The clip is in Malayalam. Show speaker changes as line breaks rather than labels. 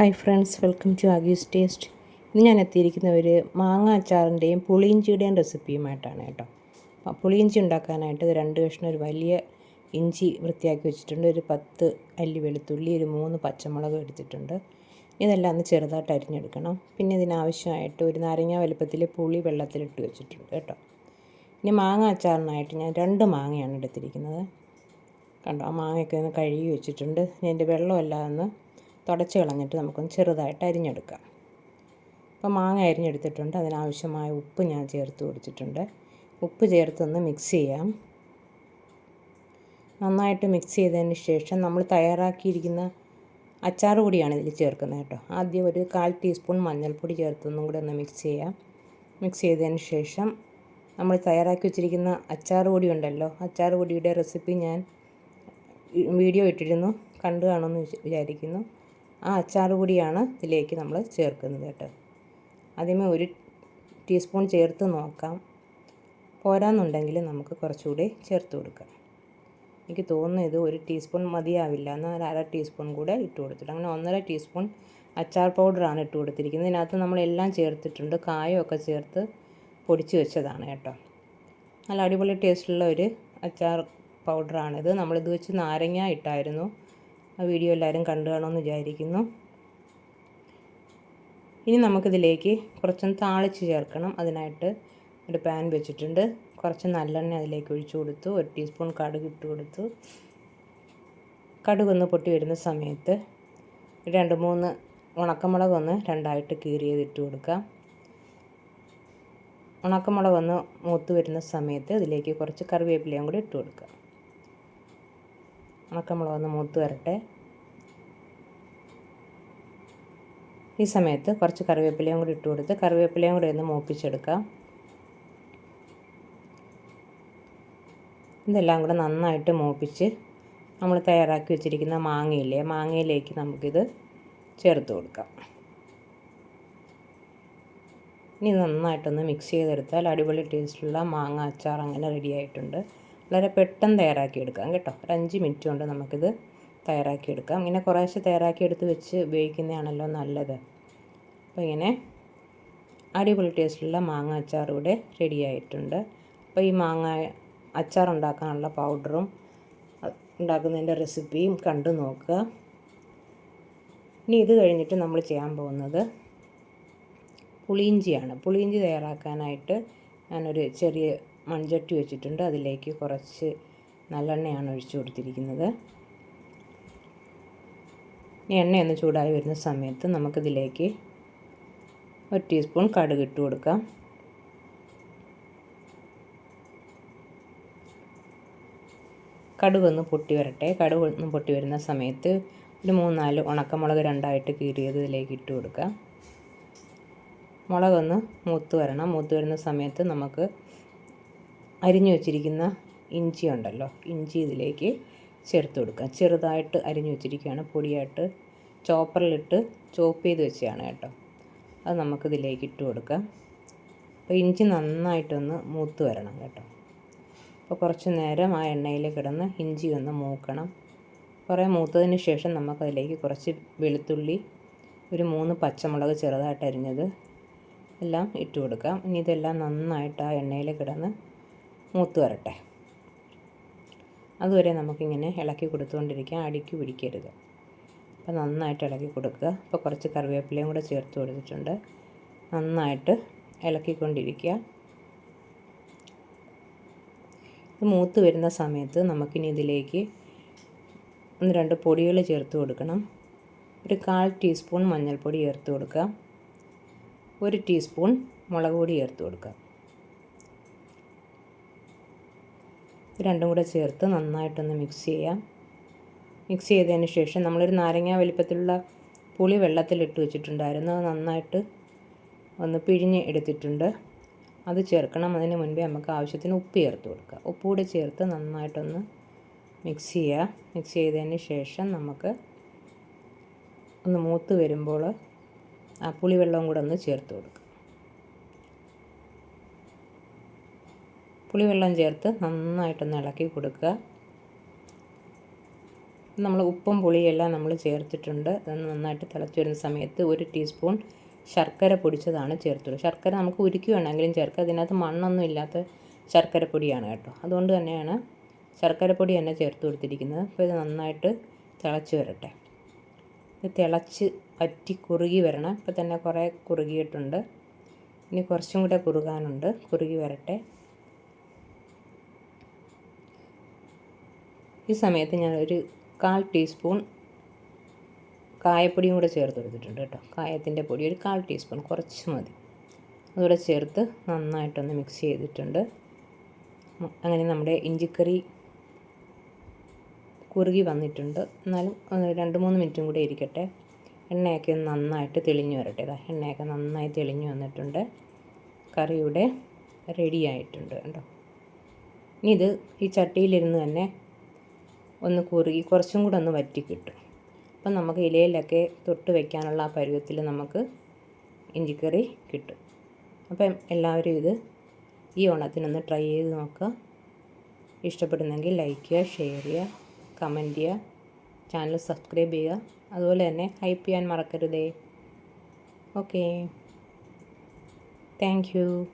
Hi friends welcome to Aggie's taste ഇന്ന് ഞാൻ എത്തിയിരിക്കുന്ന ഒരു മാങ്ങ അച്ചാറിന്റെയും പുളിയിഞ്ചിയുടെയും റെസിപ്പിയുമായിട്ടാണ് കേട്ടോ. അപ്പോൾ പുളിയിഞ്ചി ഉണ്ടാക്കാനായിട്ട് രണ്ട് കഷ്ണം ഒരു വലിയ ഇഞ്ചി വൃത്തിയാക്കി വെച്ചിട്ടുണ്ട്. ഒരു പത്ത് അല്ലി വെളുത്തുള്ളി ഒരു മൂന്ന് പച്ചമുളക് എടുത്തിട്ടുണ്ട്. ഇതെല്ലാം ഒന്ന് ചെറുതായിട്ട് അരിഞ്ഞെടുക്കണം. പിന്നെ ഇതിനാവശ്യമായിട്ട് ഒരു നാരങ്ങ വലുപ്പത്തിൽ പുളി വെള്ളത്തിലിട്ട് വെച്ചിട്ടുണ്ട് കേട്ടോ. ഇനി മാങ്ങ അച്ചാറിനായിട്ട് ഞാൻ രണ്ട് മാങ്ങയാണ് എടുത്തിരിക്കുന്നത്. കണ്ടോ ആ മാങ്ങയൊക്കെ ഒന്ന് കഴുകി വെച്ചിട്ടുണ്ട്. ഇതിന്റെ വെള്ളമെല്ലാം ഒന്ന് തുടച്ച് കളഞ്ഞിട്ട് നമുക്കൊന്ന് ചെറുതായിട്ട് അരിഞ്ഞെടുക്കാം. അപ്പോൾ മാങ്ങ അരിഞ്ഞെടുത്തിട്ടുണ്ട്. അതിനാവശ്യമായ ഉപ്പ് ഞാൻ ചേർത്ത് കൊടുത്തിട്ടുണ്ട്. ഉപ്പ് ചേർത്തൊന്ന് മിക്സ് ചെയ്യാം. നന്നായിട്ട് മിക്സ് ചെയ്തതിന് ശേഷം നമ്മൾ തയ്യാറാക്കിയിരിക്കുന്ന അച്ചാർ പൊടിയാണ് ഇതിൽ ചേർക്കുന്നത് കേട്ടോ. ആദ്യം ഒരു കാൽ ടീസ്പൂൺ മഞ്ഞൾപ്പൊടി ചേർത്തൊന്നും കൂടെ ഒന്ന് മിക്സ് ചെയ്യാം. മിക്സ് ചെയ്തതിന് ശേഷം നമ്മൾ തയ്യാറാക്കി വെച്ചിരിക്കുന്ന അച്ചാർ പൊടി ഉണ്ടല്ലോ. അച്ചാർ പൊടിയുടെ റെസിപ്പി ഞാൻ വീഡിയോ ഇട്ടിരുന്നു. കണ്ടു കാണുമെന്ന് വിചാരിക്കുന്നു. ആ അച്ചാർ കൂടിയാണ് ഇതിലേക്ക് നമ്മൾ ചേർക്കുന്നത് കേട്ടോ. ആദ്യമേ ഒരു ടീസ്പൂൺ ചേർത്ത് നോക്കാം. പോരാന്നുണ്ടെങ്കിൽ നമുക്ക് കുറച്ചുകൂടി ചേർത്ത് കൊടുക്കാം. എനിക്ക് തോന്നുന്നു ഇത് ഒരു ടീസ്പൂൺ മതിയാവില്ല. എന്നാൽ അര ടീസ്പൂൺ കൂടെ ഇട്ട് കൊടുത്തിട്ട് അങ്ങനെ ഒന്നര ടീസ്പൂൺ അച്ചാർ പൗഡറാണ് ഇട്ട് കൊടുത്തിരിക്കുന്നത്. ഇതിനകത്ത് നമ്മളെല്ലാം ചേർത്തിട്ടുണ്ട്. കായമൊക്കെ ചേർത്ത് പൊടിച്ച് വെച്ചതാണ് കേട്ടോ. നല്ല അടിപൊളി ടേസ്റ്റുള്ള ഒരു അച്ചാർ പൗഡറാണിത്. നമ്മളിത് വെച്ച് നാരങ്ങ ഇട്ടായിരുന്നു. ആ വീഡിയോ എല്ലാവരും കണ്ടു കാണുമെന്ന് വിചാരിക്കുന്നു. ഇനി നമുക്കിതിലേക്ക് കുറച്ചൊന്ന് താളിച്ച് ചേർക്കണം. അതിനായിട്ട് ഒരു പാൻ വെച്ചിട്ടുണ്ട്. കുറച്ച് നല്ലെണ്ണ അതിലേക്ക് ഒഴിച്ചു കൊടുത്തു. ഒരു ടീസ്പൂൺ കടുക് ഇട്ട് കൊടുത്തു. കടുകൊന്ന് പൊട്ടി വരുന്ന സമയത്ത് രണ്ട് മൂന്ന് ഉണക്കമുളക് ഒന്ന് രണ്ടായിട്ട് കീറിയത് ഇട്ട് കൊടുക്കാം. ഉണക്കമുളക് ഒന്ന് മൂത്ത് വരുന്ന സമയത്ത് ഇതിലേക്ക് കുറച്ച് കറിവേപ്പിലയും കൂടി ഇട്ട് കൊടുക്കാം. ഉണക്കമുളക് ഒന്ന് മൂത്ത് വരട്ടെ. ഈ സമയത്ത് കുറച്ച് കറിവേപ്പിലയും കൂടി ഇട്ട് കൊടുത്ത് കറിവേപ്പിലയും കൂടി ഒന്ന് മൂപ്പിച്ചെടുക്കാം. ഇതെല്ലാം കൂടെ നന്നായിട്ട് മൂപ്പിച്ച് നമ്മൾ തയ്യാറാക്കി വെച്ചിരിക്കുന്ന മാങ്ങയില്ലേ മാങ്ങയിലേക്ക് നമുക്കിത് ചേർത്ത് കൊടുക്കാം. ഇനി നന്നായിട്ടൊന്ന് മിക്സ് ചെയ്തെടുത്താൽ അടിപൊളി ടേസ്റ്റുള്ള മാങ്ങ അച്ചാർ അങ്ങനെ റെഡി ആയിട്ടുണ്ട്. വളരെ പെട്ടെന്ന് തയ്യാറാക്കിയെടുക്കാം കേട്ടോ. ഒരു അഞ്ച് മിനിറ്റ് കൊണ്ട് നമുക്കിത് തയ്യാറാക്കിയെടുക്കാം. ഇങ്ങനെ കുറേശ്ശെ തയ്യാറാക്കിയെടുത്ത് വെച്ച് ഉപയോഗിക്കുന്നതാണല്ലോ നല്ലത്. അപ്പോൾ ഇങ്ങനെ അടിപൊളി ടേസ്റ്റിലുള്ള മാങ്ങ അച്ചാർ ഇവിടെ റെഡി ആയിട്ടുണ്ട്. അപ്പോൾ ഈ മാങ്ങ അച്ചാർ ഉണ്ടാക്കാനുള്ള പൗഡറും ഉണ്ടാക്കുന്നതിന്റെ റെസിപ്പിയും കണ്ടു നോക്കുക. ഇനി ഇത് കഴിഞ്ഞിട്ട് നമ്മൾ ചെയ്യാൻ പോകുന്നത് പുളിയിഞ്ചിയാണ്. പുളിയിഞ്ചി തയ്യാറാക്കാനായിട്ട് ഞാനൊരു ചെറിയ മൺചട്ടി വെച്ചിട്ടുണ്ട്. അതിലേക്ക് കുറച്ച് നല്ലെണ്ണയാണ് ഒഴിച്ചു കൊടുത്തിരിക്കുന്നത്. ഈ എണ്ണയൊന്ന് ചൂടായി വരുന്ന സമയത്ത് നമുക്കിതിലേക്ക് ഒരു ടീസ്പൂൺ കടുക് ഇട്ട് കൊടുക്കാം. കടുക് ഒന്ന് പൊട്ടി വരട്ടെ. കടുക് ഒന്ന് പൊട്ടി വരുന്ന സമയത്ത് ഒരു മൂന്നാൽ ഉണക്കമുളക് രണ്ടായിട്ട് കീറിയത് ഇതിലേക്ക് ഇട്ട് കൊടുക്കാം. മുളകൊന്ന് മൂത്ത് വരണം. മൂത്ത് വരുന്ന സമയത്ത് നമുക്ക് അരിഞ്ഞു വച്ചിരിക്കുന്ന ഇഞ്ചി ഉണ്ടല്ലോ ഇഞ്ചി ഇതിലേക്ക് ചേർത്ത് കൊടുക്കുക. ചെറുതായിട്ട് അരിഞ്ഞു വെച്ചിരിക്കുകയാണ്. പൊടിയായിട്ട് ചോപ്പറിലിട്ട് ചോപ്പ് ചെയ്ത് വെച്ചതാണ് കേട്ടോ. അത് നമുക്കിതിലേക്ക് ഇട്ട് കൊടുക്കാം അപ്പോൾ ഇഞ്ചി നന്നായിട്ടൊന്ന് മൂത്ത് വരണം കേട്ടോ. അപ്പോൾ കുറച്ച് നേരം ആ എണ്ണയിൽ കിടന്ന് ഇഞ്ചി ഒന്ന് മൂക്കണം. കുറേ മൂത്തതിന് ശേഷം നമുക്കതിലേക്ക് കുറച്ച് വെളുത്തുള്ളി ഒരു മൂന്ന് പച്ചമുളക് ചെറുതായിട്ട് അരിഞ്ഞത് എല്ലാം ഇട്ട് കൊടുക്കാം. ഇനി ഇതെല്ലാം നന്നായിട്ട് ആ എണ്ണയിൽ കിടന്ന് മൂത്ത് വരട്ടെ. അതുവരെ നമുക്കിങ്ങനെ ഇളക്കി കൊടുത്തുകൊണ്ടിരിക്കാം. അടിക്ക് പിടിക്കരുത്. അപ്പോൾ നന്നായിട്ട് ഇളക്കി കൊടുക്കുക. അപ്പോൾ കുറച്ച് കറിവേപ്പിലയും കൂടെ ചേർത്ത് കൊടുത്തിട്ടുണ്ട്. നന്നായിട്ട് ഇളക്കിക്കൊണ്ടിരിക്കുക. ഇത് മൂത്ത് വരുന്ന സമയത്ത് നമുക്കിനി ഇതിലേക്ക് ഒന്ന് രണ്ട് പൊടികൾ ചേർത്ത് കൊടുക്കണം. ഒരു കാൽ ടീസ്പൂൺ മഞ്ഞൾപ്പൊടി ചേർത്ത് കൊടുക്കുക. ഒരു ടീസ്പൂൺ മുളക് പൊടി ചേർത്ത് കൊടുക്കുക. രണ്ടും കൂടെ ചേർത്ത് നന്നായിട്ടൊന്ന് മിക്സ് ചെയ്യാം. മിക്സ് ചെയ്തതിന് ശേഷം നമ്മളൊരു നാരങ്ങ വലിപ്പത്തിലുള്ള പുളി വെള്ളത്തിലിട്ട് വെച്ചിട്ടുണ്ടായിരുന്നു. അത് നന്നായിട്ട് ഒന്ന് പിഴിഞ്ഞ് എടുത്തിട്ടുണ്ട്. അത് ചേർക്കണം. അതിന് മുൻപേ നമുക്ക് ആവശ്യത്തിന് ഉപ്പ് ചേർത്ത് കൊടുക്കുക ഉപ്പ് കൂടെ ചേർത്ത് നന്നായിട്ടൊന്ന് മിക്സ് ചെയ്യുക മിക്സ് ചെയ്തതിന് ശേഷം നമുക്ക് ഒന്ന് മൂത്ത് വരുമ്പോൾ ആ പുളിവെള്ളവും കൂടെ ഒന്ന് ചേർത്ത് കൊടുക്കുക പുളിവെള്ളം ചേർത്ത് നന്നായിട്ടൊന്ന് ഇളക്കി കൊടുക്കുക. നമ്മൾ ഉപ്പും പുളിയെല്ലാം നമ്മൾ ചേർത്തിട്ടുണ്ട്. അത് നന്നായിട്ട് തിളച്ച് വരുന്ന സമയത്ത് ഒരു ടീസ്പൂൺ ശർക്കര പൊടിച്ചതാണ് ചേർത്തുള്ളൂ ശർക്കര നമുക്ക് ഉരുക്കി വേണമെങ്കിലും ചേർക്കുക അതിനകത്ത് മണ്ണൊന്നും ഇല്ലാത്ത ശർക്കര പൊടിയാണ് കേട്ടോ. അതുകൊണ്ട് തന്നെയാണ് ശർക്കര പൊടി തന്നെ ചേർത്ത് കൊടുത്തിരിക്കുന്നത്. അപ്പോൾ ഇത് നന്നായിട്ട് തിളച്ച് വരട്ടെ. ഇത് തിളച്ച് വറ്റി കുറുകി വരണം. ഇപ്പോൾ തന്നെ കുറേ കുറുകിയിട്ടുണ്ട്. ഇനി കുറച്ചും കൂടെ കുറുകാനുണ്ട്. കുറുകി വരട്ടെ. ഈ സമയത്ത് ഞാൻ ഒരു കാൽ ടീസ്പൂൺ കായപ്പൊടിയും കൂടെ ചേർത്ത് കൊടുത്തിട്ടുണ്ട് കേട്ടോ. കായത്തിന്റെ പൊടി ഒരു കാൽ ടീസ്പൂൺ കുറച്ച് മതി. അതുകൂടെ ചേർത്ത് നന്നായിട്ടൊന്ന് മിക്സ് ചെയ്തിട്ടുണ്ട്. അങ്ങനെ നമ്മുടെ ഇഞ്ചിക്കറി കുറുകി വന്നിട്ടുണ്ട്. എന്നാലും രണ്ട് മൂന്ന് മിനിറ്റും കൂടെ ഇരിക്കട്ടെ. എണ്ണയൊക്കെ നന്നായിട്ട് തെളിഞ്ഞു വരട്ടെ. ഇതാ എണ്ണയൊക്കെ നന്നായി തെളിഞ്ഞു വന്നിട്ടുണ്ട്. കറിയുടെ റെഡി ആയിട്ടുണ്ട് കേട്ടോ. ഇനി ഇത് ഈ ചട്ടിയിലിരുന്ന് തന്നെ ഒന്ന് കുറുകി കുറച്ചും കൂടെ ഒന്ന് വറ്റി കിട്ടും. അപ്പം നമുക്ക് ഇലയിലൊക്കെ തൊട്ട് വയ്ക്കാനുള്ള ആ പരുവത്തിൽ നമുക്ക് ഇഞ്ചിക്കറി കിട്ടും. അപ്പം എല്ലാവരും ഇത് ഈ ഓണത്തിനൊന്ന് ട്രൈ ചെയ്ത് നോക്കുക. ഇഷ്ടപ്പെടുന്നെങ്കിൽ ലൈക്ക് ചെയ്യുക ഷെയർ ചെയ്യുക കമന്റ് ചെയ്യുക ചാനൽ സബ്സ്ക്രൈബ് ചെയ്യുക. അതുപോലെ തന്നെ ഹൈപ്പ് ചെയ്യാൻ മറക്കരുതേ. ഓക്കേ. Thank you.